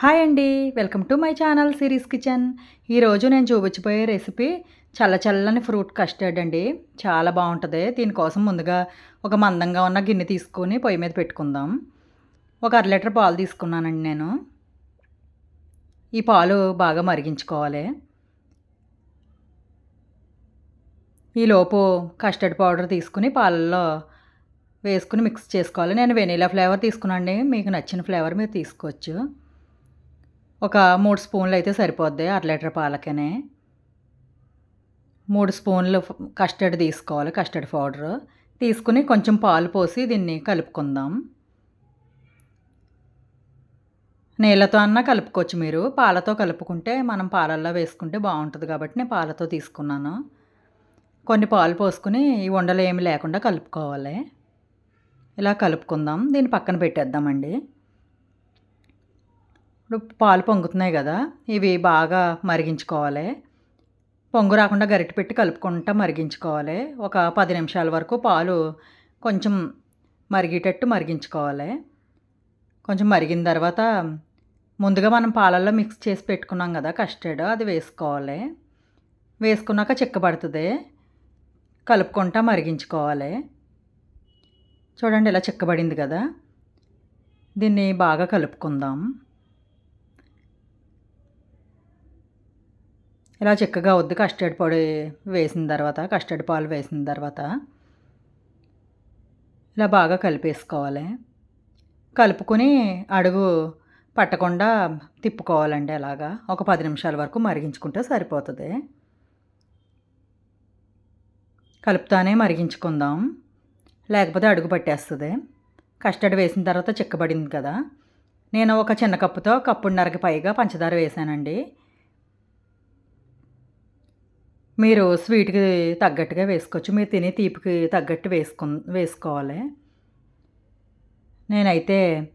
Hi అండి. Welcome to my channel Siri's Kitchen. ఈరోజు నేను చూపించిపోయే రెసిపీ చల్ల చల్లని ఫ్రూట్ కస్టర్డ్ అండి. చాలా బాగుంటుంది. దీనికోసం ముందుగా ఒక మందంగా ఉన్న గిన్నె తీసుకొని పొయ్యి మీద పెట్టుకుందాం. ఒక అర లీటర్ పాలు తీసుకున్నానండి నేను. ఈ పాలు బాగా మరిగించుకోవాలి. ఈలోపు కస్టర్డ్ పౌడర్ తీసుకుని పాలల్లో వేసుకుని మిక్స్ చేసుకోవాలి. నేను వెనీలా ఫ్లేవర్ తీసుకున్నాండి మీకు నచ్చిన ఫ్లేవర్ మీరు తీసుకోవచ్చు. ఒక మూడు స్పూన్లు అయితే సరిపోద్ది అర లీటర్ పాలకనే. మూడు స్పూన్లు కస్టర్డ్ తీసుకోవాలి కస్టర్డ్ పౌడర్. తీసుకుని కొంచెం పాలు పోసి దీన్ని కలుపుకుందాం. నీళ్ళతో అన్నా కలుపుకోవచ్చు మీరు. పాలతో కలుపుకుంటే మనం పాలల్లో వేసుకుంటే బాగుంటుంది కాబట్టి నేను పాలతో తీసుకున్నాను. కొన్ని పాలు పోసుకుని ఈ ఉండలు ఏమి లేకుండా కలుపుకోవాలి. ఇలా కలుపుకుందాం. దీన్ని పక్కన పెట్టేద్దామండి. ఇప్పుడు పాలు పొంగుతున్నాయి కదా ఇవి బాగా మరిగించుకోవాలి. పొంగు రాకుండా గరిటె పెట్టి కలుపుకుంటా మరిగించుకోవాలి. ఒక పది నిమిషాల వరకు పాలు కొంచెం మరిగేటట్టు మరిగించుకోవాలి. కొంచెం మరిగిన తర్వాత ముందుగా మనం పాలల్లో మిక్స్ చేసి పెట్టుకున్నాం కదా కస్టర్డ్ అది వేసుకోవాలి. వేసుకున్నాక చిక్కబడుతుంది కలుపుకుంటా మరిగించుకోవాలి. చూడండి ఇలా చిక్కబడింది కదా. దీన్ని బాగా కలుపుకుందాం. ఇలా చిక్కగా వద్దు కస్టర్డ్ పొడి వేసిన తర్వాత కస్టర్డ్ పాలు వేసిన తర్వాత ఇలా బాగా కలిపేసుకోవాలి. కలుపుకొని అడుగు పట్టకుండా తిప్పుకోవాలండి అలాగా. ఒక పది నిమిషాల వరకు మరిగించుకుంటే సరిపోతుంది. కలుపుతానే మరిగించుకుందాం. లేకపోతే అడుగు పట్టేస్తుంది. కస్టర్డ్ వేసిన తర్వాత చిక్కబడింది కదా. నేను ఒక చిన్న కప్పుతో కప్పున్నరకి పైగా పంచదార వేసానండి మీరు స్వీట్కి తగ్గట్టుగా వేసుకోవచ్చు. మీరు తినే తీపికి తగ్గట్టు వేసుకు వేసుకోవాలి. నేనైతే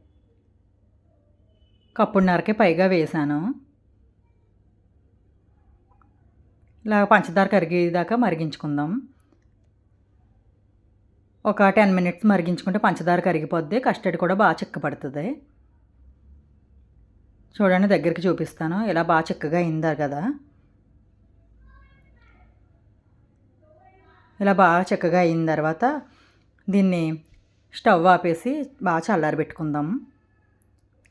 కప్పున్నరకే పైగా వేసాను. ఇలా పంచదార కరిగేదాకా మరిగించుకుందాం. ఒక టెన్ మినిట్స్ మరిగించుకుంటే పంచదార కరిగిపోద్ది. కస్టర్డ్ కూడా బాగా చిక్కపడుతుంది. చూడండి దగ్గరికి చూపిస్తాను. ఇలా బాగా చిక్కగా అయిందా కదా. ఇలా బాగా చక్కగా అయిన తర్వాత దీన్ని స్టవ్ ఆపేసి బాగా చల్లారి పెట్టుకుందాం.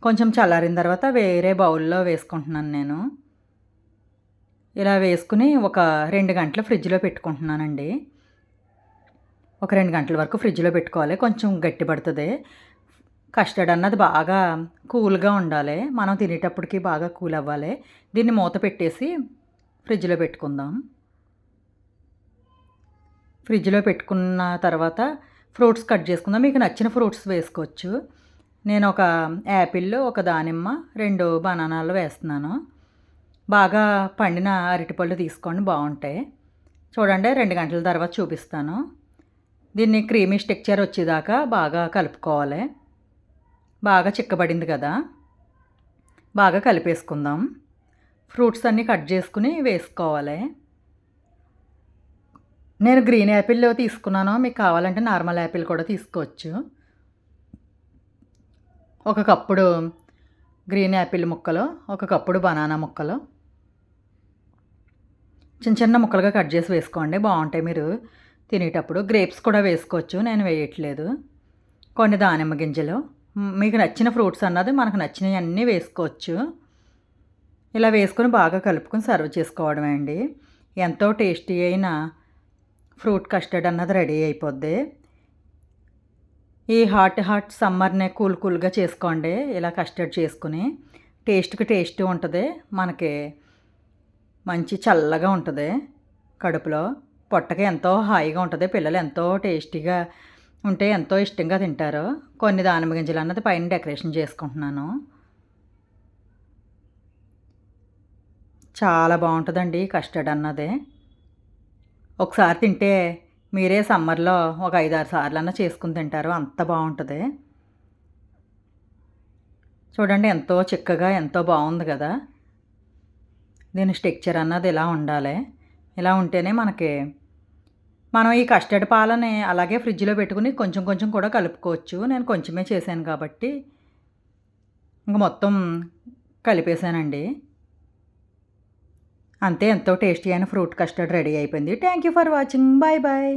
కొంచెం చల్లారిన తర్వాత వేరే బౌల్లో వేసుకుంటున్నాను నేను. ఇలా వేసుకుని ఒక రెండు గంటలు ఫ్రిడ్జ్లో పెట్టుకుంటున్నానండి. ఒక రెండు గంటల వరకు ఫ్రిడ్జ్లో పెట్టుకోవాలి. కొంచెం గట్టి పడుతుంది. కస్టర్డ్ అన్నది బాగా కూల్గా ఉండాలి. మనం తినేటప్పటికి బాగా కూల్ అవ్వాలి. దీన్ని మూత పెట్టేసి ఫ్రిడ్జ్లో పెట్టుకుందాం. ఫ్రిడ్జ్లో పెట్టుకున్న తర్వాత ఫ్రూట్స్ కట్ చేసుకుందాం. మీకు నచ్చిన ఫ్రూట్స్ వేసుకోవచ్చు. నేను ఒక యాపిల్ ఒక దానిమ్మ రెండు బనానాలు వేస్తున్నాను. బాగా పండిన అరటిపళ్ళు తీసుకోండి బాగుంటాయి. చూడండి రెండు గంటల తర్వాత చూపిస్తాను. దీన్ని క్రీమీ స్టిక్చర్ వచ్చేదాకా బాగా కలుపుకోవాలి. బాగా చిక్కబడింది కదా. బాగా కలిపేసుకుందాం. ఫ్రూట్స్ అన్నీ కట్ చేసుకుని వేసుకోవాలి. నేను గ్రీన్ యాపిల్ తీసుకున్నాను. మీకు కావాలంటే నార్మల్ యాపిల్ కూడా తీసుకోవచ్చు. ఒక కప్పుడు గ్రీన్ యాపిల్ ముక్కలు ఒక కప్పుడు బనానా ముక్కలు. చిన్న చిన్న ముక్కలుగా కట్ చేసి వేసుకోండి. బాగుంటాయి మీరు తినేటప్పుడు. గ్రేప్స్ కూడా వేసుకోవచ్చు. నేను వేయట్లేదు. కొన్ని దానిమ్మ గింజలు. మీకు నచ్చిన ఫ్రూట్స్ అన్నది మనకు నచ్చినవి అన్నీ వేసుకోవచ్చు. ఇలా వేసుకొని బాగా కలుపుకొని సర్వ్ చేసుకోవడమే అండి. ఎంతో టేస్టీ అయిన ఫ్రూట్ కస్టర్డ్ అన్నది రెడీ అయిపోద్ది. ఈ హాట్ హాట్ సమ్మర్నే కూల్ కూల్గా చేసుకోండి. ఇలా కస్టర్డ్ చేసుకుని టేస్ట్కి టేస్ట్ ఉంటుంది. మనకి మంచి చల్లగా ఉంటుంది కడుపులో. పొట్టకి ఎంతో హాయిగా ఉంటుంది. పిల్లలు ఎంతో టేస్టీగా ఉంటే ఎంతో ఇష్టంగా తింటారు. కొన్ని దానిమ్మ గింజలు అన్నది పైన డెకరేషన్ చేసుకుంటున్నాను. చాలా బాగుంటుందండి కస్టర్డ్ అన్నది. ఒకసారి తింటే మీరే సమ్మర్లో ఒక ఐదు ఆరు సార్లన్నా చేసుకుని తింటారు. అంత బాగుంటుంది. చూడండి ఎంతో చిక్కగా ఎంతో బాగుంది కదా. దీని స్ట్రక్చర్ అన్నది ఇలా ఉండాలి. ఇలా ఉంటేనే మనకి మనం ఈ కస్టర్డ్ పాలని అలాగే ఫ్రిడ్జ్లో పెట్టుకుని కొంచెం కొంచెం కూడా కలుపుకోవచ్చు. నేను కొంచెమే చేశాను కాబట్టి ఇంక మొత్తం కలిపేశానండి. అంతే ఎంతో టేస్టీ అయిన ఫ్రూట్ కస్టర్డ్ రెడీ అయిపోయింది. Thank you for watching bye bye